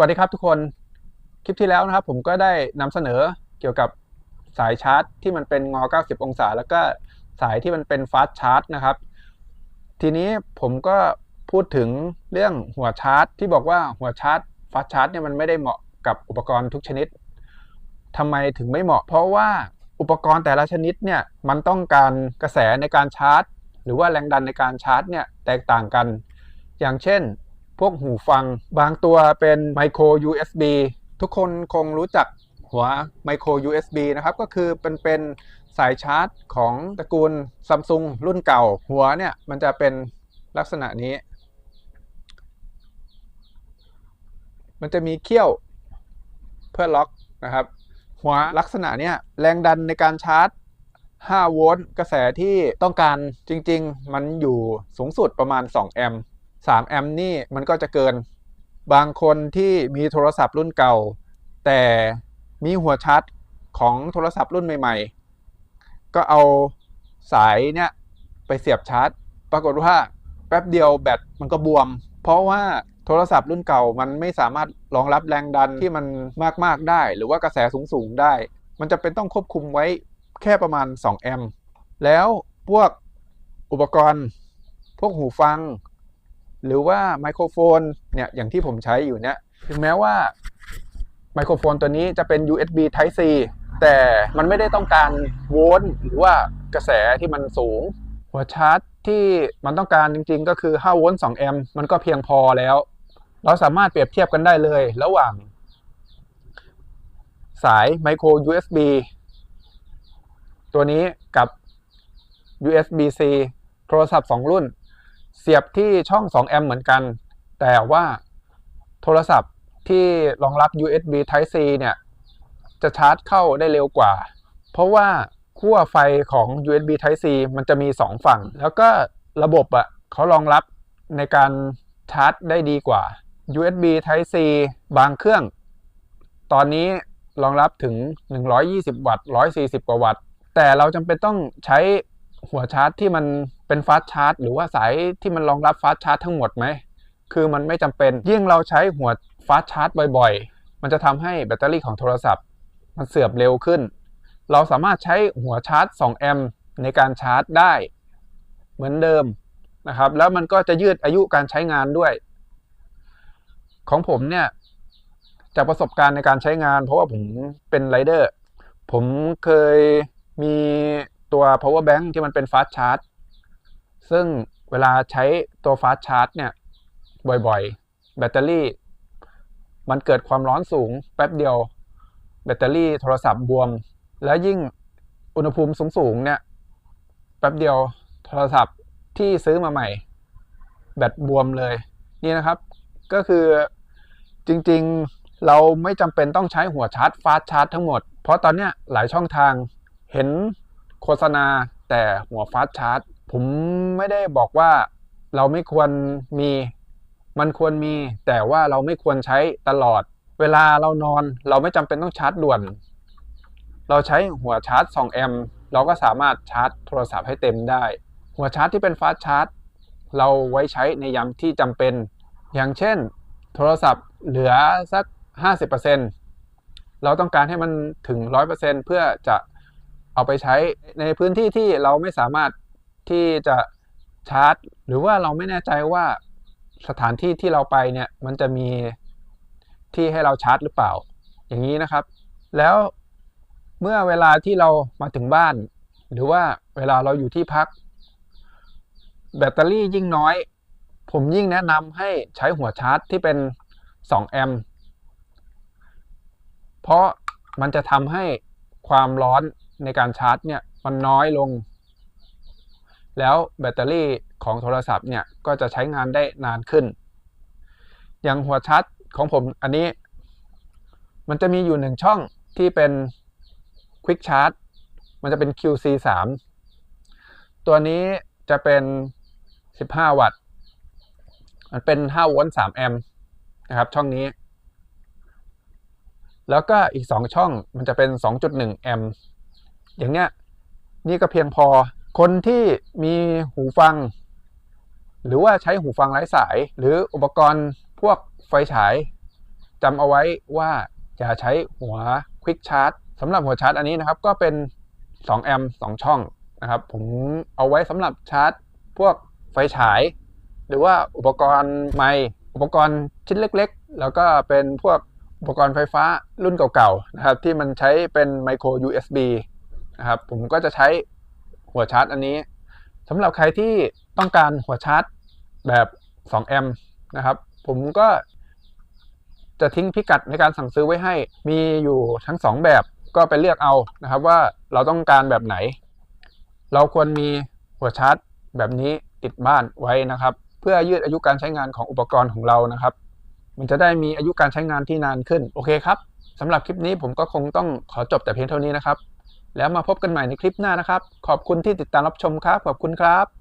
วัสดีครับทุกคน คลิปที่แล้วนะครับ ผมก็ได้นำเสนอเกี่ยวกับสายชาร์จที่มันเป็นงอ 90 องศา แล้วก็สายที่มันเป็นฟาสต์ชาร์จนะครับ ทีนี้ผมก็พูดถึงเรื่องหัวชาร์จ ที่บอกว่าหัวชาร์จฟาสต์ชาร์จเนี่ยมันไม่ได้เหมาะกับอุปกรณ์ทุกชนิดทำไมถึงไม่เหมาะ เพราะว่าอุปกรณ์แต่ละชนิดเนี่ยมันต้องการกระแสในการชาร์จ หรือว่าแรงดันในการชาร์จเนี่ยแตกต่างกัน อย่างเช่น พวกหูฟัง บางตัวเป็นไมโคร USB ทุกคนคงรู้จักหัวไมโคร USB นะครับ ก็คือเป็นเป็นสายชาร์จของตระกูลซัมซุงรุ่นเก่า หัวเนี่ยมันจะเป็นลักษณะนี้ มันจะมีเขี้ยวเพื่อล็อกนะครับ หัวลักษณะเนี้ยแรงดันในการชาร์จ 5 โวลต์กระแสที่ต้องการจริง ๆ มันอยู่สูงสุดประมาณ 2 แอมป์ 3 แอมป์นี่มันก็จะเกิน บางคนที่มีโทรศัพท์รุ่นเก่า แต่มีหัวชาร์จของโทรศัพท์รุ่นใหม่ ๆ ก็เอาสายเนี่ยไปเสียบชาร์จ ปรากฏว่าแป๊บเดียวแบตมันก็บวม เพราะว่าโทรศัพท์รุ่นเก่ามันไม่สามารถรองรับแรงดันที่มันมากๆได้ หรือว่ากระแสสูงๆได้ มันจะเป็นต้องควบคุมไว้แค่ประมาณ 2 แอมป์แล้วพวกอุปกรณ์ พวกหูฟัง หรือว่าไมโครโฟนเนี่ยอย่างที่ผมใช้อยู่เนี่ยถึงแม้ว่าไมโครโฟนตัวนี้จะเป็น USB Type C แต่มันไม่ได้ต้องการโวลต์หรือว่ากระแสที่มันสูง หัวชาร์จที่มันต้องการจริงๆ ก็คือ 5 โวลต์ 2 แอมป์มันก็เพียงพอแล้ว เราสามารถเปรียบเทียบกันได้เลย ระหว่าง สายไมโคร USB ตัวนี้กับ USB-C โทรศัพท์ 2 รุ่น เสียบที่ช่อง 2 แอมป์เหมือนกัน แต่ว่าโทรศัพท์ที่รองรับ USB Type C เนี่ย จะชาร์จเข้าได้เร็วกว่า เพราะว่าขั้วไฟของ USB Type C มันจะมี 2 ฝั่ง แล้วก็ระบบอะ่ะเขารองรับในการชาร์จได้ดีกว่า USB Type C บางเครื่อง ตอนนี้รองรับถึง 120 วัตต์ 140 กว่าวัตต์ แต่เราจำเป็นต้องใช้หัวชาร์จที่มัน เป็นฟาสชาร์จหรือว่าสายที่มันรองรับฟาสชาร์จทั้งหมดไหม คือมันไม่จำเป็นยิ่งเราใช้หัวฟาสชาร์จบ่อยๆ มันจะทำให้แบตเตอรี่ของโทรศัพท์ มันเสื่อมเร็วขึ้น เราสามารถใช้หัวชาร์จ 2 แอมป์ในการชาร์จได้ เหมือนเดิมนะครับ แล้วมันก็จะยืดอายุการใช้งานด้วย ของผมเนี่ยจากประสบการณ์ในการใช้งาน เพราะว่าผมเป็นไรเดอร์ผมเคยมีตัว power bank ที่มันเป็น fast charge ซึ่งเวลาใช้ตัว fast charge เนี่ย บ่อยๆ แบตเตอรี่ มันเกิดความร้อนสูงแป๊บเดียว แบตเตอรี่โทรศัพท์บวม แล้วยิ่งอุณหภูมิสูงๆเนี่ยแป๊บเดียวโทรศัพท์ที่ซื้อมาใหม่ แบตบวมเลย นี่นะครับก็คือจริงๆเราไม่จำเป็นต้องใช้หัวชาร์จฟาสชาร์จทั้งหมด เพราะตอนนี้หลายช่องทางเห็นโฆษณาแต่หัวฟาสชาร์จผม ไม่ได้บอกว่าเราไม่ควรมี มันควรมี แต่ว่าเราไม่ควรใช้ตลอด เวลาเรานอนเราไม่จำเป็นต้องชาร์จด่วน เราใช้หัวชาร์จ 2 แอมป์เราก็สามารถชาร์จโทรศัพท์ให้เต็มได้ หัวชาร์จที่เป็นฟาสชาร์จ เราไว้ใช้ในยามที่จำเป็น อย่างเช่น โทรศัพท์เหลือสัก 50%เราต้องการให้มันถึง 100%เพื่อจะเอาไปใช้ในพื้นที่ที่เราไม่สามารถที่จะ ชาร์จ หรือว่าเราไม่แน่ใจว่าสถานที่ที่เราไปเนี่ยมันจะมีที่ให้เราชาร์จหรือเปล่า อย่างนี้นะครับ แล้วเมื่อเวลาที่เรามาถึงบ้าน หรือว่าเวลาเราอยู่ที่พัก แบตเตอรี่ยิ่งน้อย ผมยิ่งแนะนำให้ใช้หัวชาร์จที่เป็น 2 แอมป์เพราะมันจะทำให้ความร้อนในการชาร์จเนี่ยมันน้อยลง แล้วแบตเตอรี่ของโทรศัพท์เนี่ยก็จะใช้งานได้นานขึ้น อย่างหัวชาร์จของผมอันนี้ มันจะมีอยู่หนึ่งช่องที่เป็น Quick Charge มันจะเป็น QC3 ตัวนี้จะเป็น 15 วัตต์ มันเป็น 5 โวลต์ 3 แอมป์นะครับช่องนี้ แล้วก็อีก 2 ช่องมันจะเป็น 2.1 แอมป์อย่างเนี้ยนี่ก็เพียงพอ คนที่มีหูฟัง หรือว่าใช้หูฟังไร้สาย หรืออุปกรณ์พวกไฟฉายจำเอาไว้ว่าอย่าใช้หัว Quick Charge สำหรับหัวชาร์จอันนี้นะครับ ก็เป็น 2 แอมป์2ช่องนะครับ ผมเอาไว้สำหรับชาร์จ พวกไฟฉาย หรือว่าอุปกรณ์ไมค์อุปกรณ์ชิ้นเล็กๆ แล้วก็เป็นพวกอุปกรณ์ไฟฟ้ารุ่นเก่าๆนะครับที่มันใช้เป็นไมโคร USB นะครับผมก็จะใช้ หัวชาร์จอันนี้สำหรับใครที่ต้องการหัวชาร์จแบบ 2 แอมป์นะครับ ผมก็จะทิ้งพิกัดในการสั่งซื้อไว้ให้ มีอยู่ทั้ง 2 แบบก็ไปเลือกเอานะครับ ว่าเราต้องการแบบไหน เราควรมีหัวชาร์จแบบนี้ติดบ้านไว้นะครับ เพื่อยืดอายุการใช้งานของอุปกรณ์ของเรานะครับ มันจะได้มีอายุการใช้งานที่นานขึ้นโอเคครับสำหรับคลิปนี้ผมก็คงต้องขอจบแต่เพียงเท่านี้นะครับ แล้วมาพบกันใหม่ในคลิปหน้านะครับ ขอบคุณที่ติดตามรับชมครับ ขอบคุณครับ